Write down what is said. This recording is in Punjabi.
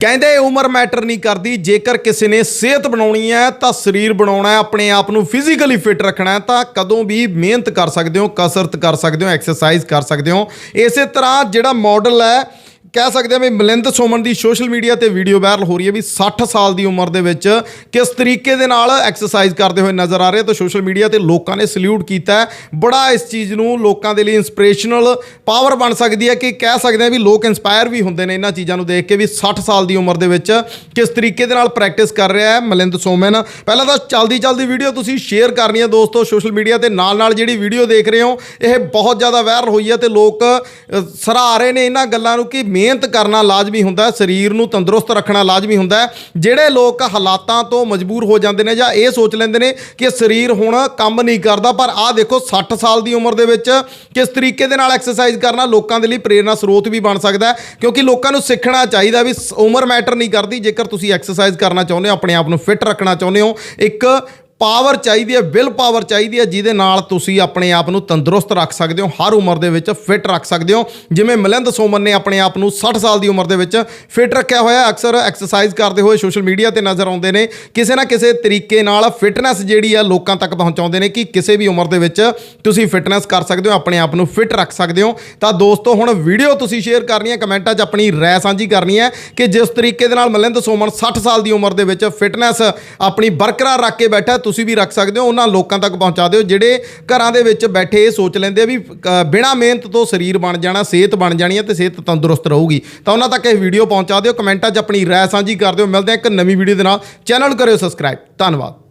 ਕਹਿੰਦੇ ਉਮਰ ਮੈਟਰ ਨਹੀਂ ਕਰਦੀ, ਜੇਕਰ ਕਿਸੇ ਨੇ ਸਿਹਤ ਬਣਾਉਣੀ ਹੈ ਤਾਂ ਸਰੀਰ ਬਣਾਉਣਾ ਹੈ, ਆਪਣੇ ਆਪ ਨੂੰ ਫਿਜ਼ੀਕਲੀ ਫਿਟ ਰੱਖਣਾ ਹੈ, ਤਾਂ ਕਦੋਂ ਵੀ ਮਿਹਨਤ ਕਰ ਸਕਦੇ ਹੋ, ਕਸਰਤ ਕਰ ਸਕਦੇ ਹੋ ਐਕਸਰਸਾਈਜ਼ ਕਰ ਸਕਦੇ ਹੋ। ਇਸੇ ਤਰ੍ਹਾਂ ਜਿਹੜਾ ਮਾਡਲ ਹੈ ਕਹਿ ਸਕਦੇ ਹਾਂ ਵੀ ਮਲਿੰਦ ਸੋਮਨ ਦੀ ਸੋਸ਼ਲ ਮੀਡੀਆ ਤੇ ਵੀਡੀਓ ਵਾਇਰਲ ਹੋ ਰਹੀ ਹੈ ਵੀ 60 ਸਾਲ ਦੀ ਉਮਰ ਦੇ ਵਿੱਚ ਕਿਸ ਤਰੀਕੇ ਦੇ ਨਾਲ ਐਕਸਰਸਾਈਜ਼ ਕਰਦੇ ਹੋਏ ਨਜ਼ਰ ਆ ਰਹੇ ਤਾਂ ਸੋਸ਼ਲ ਮੀਡੀਆ ਤੇ ਲੋਕਾਂ ਨੇ ਸਲੂਟ ਕੀਤਾ ਬੜਾ ਇਸ ਚੀਜ਼ ਨੂੰ ਲੋਕਾਂ ਦੇ ਲਈ ਇਨਸਪੀਰੇਸ਼ਨਲ ਪਾਵਰ ਬਣ ਸਕਦੀ ਹੈ ਕਿ ਕਹਿ ਸਕਦੇ ਹਾਂ ਵੀ ਲੋਕ ਇਨਸਪਾਇਰ ਵੀ ਹੁੰਦੇ ਨੇ ਇਹਨਾਂ ਚੀਜ਼ਾਂ ਨੂੰ ਦੇਖ ਕੇ ਵੀ 60 ਸਾਲ ਦੀ ਉਮਰ ਦੇ ਵਿੱਚ ਕਿਸ ਤਰੀਕੇ ਦੇ ਨਾਲ ਪ੍ਰੈਕਟਿਸ ਕਰ ਰਿਹਾ ਹੈ ਮਲਿੰਦ ਸੋਮਨ। ਪਹਿਲਾਂ ਤਾਂ ਚਲਦੀ ਚਲਦੀ ਵੀਡੀਓ ਤੁਸੀਂ ਸ਼ੇਅਰ ਕਰਨੀ ਹੈ ਦੋਸਤੋ ਸੋਸ਼ਲ ਮੀਡੀਆ ਤੇ ਨਾਲ ਨਾਲ ਜਿਹੜੀ ਵੀਡੀਓ ਦੇਖ ਰਹੇ ਹੋ ਇਹ ਬਹੁਤ ਜ਼ਿਆਦਾ ਵਾਇਰਲ ਹੋਈ ਹੈ ਤੇ ਲੋਕ ਅ, ਸਰਾਹ ਰਹੇ ਨੇ ਇਹਨਾਂ ਗੱਲਾਂ ਨੂੰ ਕਿ ਮਿਹਨਤ ਕਰਨਾ ਲਾਜ਼ਮੀ ਹੁੰਦਾ ਹੈ, ਸਰੀਰ ਨੂੰ ਤੰਦਰੁਸਤ ਰੱਖਣਾ ਲਾਜ਼ਮੀ ਹੁੰਦਾ ਹੈ। ਜਿਹੜੇ ਲੋਕ ਹਾਲਾਤਾਂ ਤੋਂ ਮਜਬੂਰ ਹੋ ਜਾਂਦੇ ਨੇ ਜਾਂ ਇਹ ਸੋਚ ਲੈਂਦੇ ਨੇ ਕਿ ਸਰੀਰ ਹੁਣ ਕੰਮ ਨਹੀਂ ਕਰਦਾ, ਪਰ ਆਹ ਦੇਖੋ 60 ਸਾਲ ਦੀ ਉਮਰ ਦੇ ਵਿੱਚ ਕਿਸ ਤਰੀਕੇ ਦੇ ਨਾਲ ਐਕਸਰਸਾਈਜ਼ ਕਰਨਾ ਲੋਕਾਂ ਦੇ ਲਈ ਪ੍ਰੇਰਨਾ ਸਰੋਤ ਵੀ ਬਣ ਸਕਦਾ ਹੈ। ਕਿਉਂਕਿ ਲੋਕਾਂ ਨੂੰ ਸਿੱਖਣਾ ਚਾਹੀਦਾ ਵੀ ਸ- ਉਮਰ ਮੈਟਰ ਨਹੀਂ ਕਰਦੀ। ਜੇਕਰ ਤੁਸੀਂ ਐਕਸਰਸਾਈਜ਼ ਕਰਨਾ ਚਾਹੁੰਦੇ ਹੋ, ਆਪਣੇ ਆਪ ਨੂੰ ਫਿੱਟ ਰੱਖਣਾ ਚਾਹੁੰਦੇ ਹੋ, ਇੱਕ ਪਾਵਰ ਚਾਹੀਦੀ ਹੈ, ਵਿਲ ਪਾਵਰ ਚਾਹੀਦੀ ਹੈ, ਜਿਹਦੇ ਨਾਲ ਤੁਸੀਂ ਆਪਣੇ ਆਪ ਨੂੰ ਤੰਦਰੁਸਤ ਰੱਖ ਸਕਦੇ ਹੋ, ਹਰ ਉਮਰ ਦੇ ਵਿੱਚ ਫਿਟ ਰੱਖ ਸਕਦੇ ਹੋ। ਜਿਵੇਂ ਮਲਿੰਦ ਸੋਮਨ ਨੇ ਆਪਣੇ ਆਪ ਨੂੰ 60 ਸਾਲ ਦੀ ਉਮਰ ਦੇ ਵਿੱਚ ਫਿਟ ਰੱਖਿਆ ਹੋਇਆ, ਅਕਸਰ ਐਕਸਰਸਾਈਜ਼ ਕਰਦੇ ਹੋਏ ਸੋਸ਼ਲ ਮੀਡੀਆ ਤੇ ਨਜ਼ਰ ਆਉਂਦੇ ਨੇ। ਕਿਸੇ ਨਾ ਕਿਸੇ ਤਰੀਕੇ ਨਾਲ ਫਿਟਨੈਸ ਜਿਹੜੀ ਆ ਲੋਕਾਂ ਤੱਕ ਪਹੁੰਚਾਉਂਦੇ ਨੇ ਕਿ ਕਿਸੇ ਵੀ ਉਮਰ ਦੇ ਵਿੱਚ ਤੁਸੀਂ ਫਿਟਨੈਸ ਕਰ ਸਕਦੇ ਹੋ, ਆਪਣੇ ਆਪ ਨੂੰ ਫਿਟ ਰੱਖ ਸਕਦੇ ਹੋ। ਤਾਂ ਦੋਸਤੋ, ਹੁਣ ਵੀਡੀਓ ਤੁਸੀਂ ਸ਼ੇਅਰ ਕਰਨੀ ਹੈ, ਕਮੈਂਟਾਂ 'ਚ ਆਪਣੀ ਰਾਏ ਸਾਂਝੀ ਕਰਨੀ ਹੈ ਕਿ ਜਿਸ ਤਰੀਕੇ ਦੇ ਨਾਲ ਮਲਿੰਦ ਸੋਮਨ 60 ਸਾਲ ਦੀ ਉਮਰ ਦੇ ਵਿੱਚ ਫਿਟਨੈਸ ਆਪਣੀ ਬਰਕਰਾਰ ਰੱਖ ਕੇ ਬੈਠਾ ਤੁਸੀਂ ਵੀ ਰੱਖ ਸਕਦੇ ਹੋ, ਉਹਨਾਂ ਲੋਕਾਂ ਤੱਕ ਪਹੁੰਚਾ ਦਿਓ, ਜਿਹੜੇ ਘਰਾਂ ਦੇ ਵਿੱਚ ਬੈਠੇ ਇਹ ਸੋਚ ਲੈਂਦੇ ਆ ਵੀ ਬਿਨਾਂ ਮਿਹਨਤ ਤੋਂ ਸਰੀਰ ਬਣ ਜਾਣਾ, ਸਿਹਤ ਬਣ ਜਾਣੀ ਹੈ ਤੇ ਸਿਹਤ ਤੰਦਰੁਸਤ ਰਹੂਗੀ। ਤਾਂ ਉਹਨਾਂ ਤੱਕ ਇਹ ਵੀਡੀਓ ਪਹੁੰਚਾ ਦਿਓ, ਕਮੈਂਟਾਂ 'ਚ ਆਪਣੀ ਰਾਏ ਸਾਂਝੀ ਕਰ ਦਿਓ। ਮਿਲਦੇ ਹਾਂ ਇੱਕ ਨਵੀਂ ਵੀਡੀਓ ਦੇ ਨਾਲ। ਚੈਨਲ ਕਰਿਓ ਸਬਸਕ੍ਰਾਈਬ। ਧੰਨਵਾਦ।